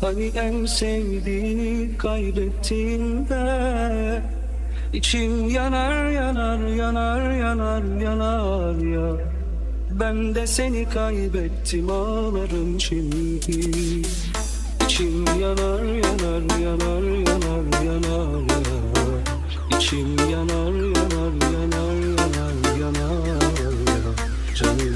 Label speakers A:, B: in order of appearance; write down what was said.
A: Hani en sevdiğini kaybettiğinde İçim yanar yanar yanar yanar yanar ya. Ben de seni kaybettim ağlarım şimdi. İçim yanar yanar yanar yanar yanar ya. İçim yanar yanar yanar yanar yanar ya. Canım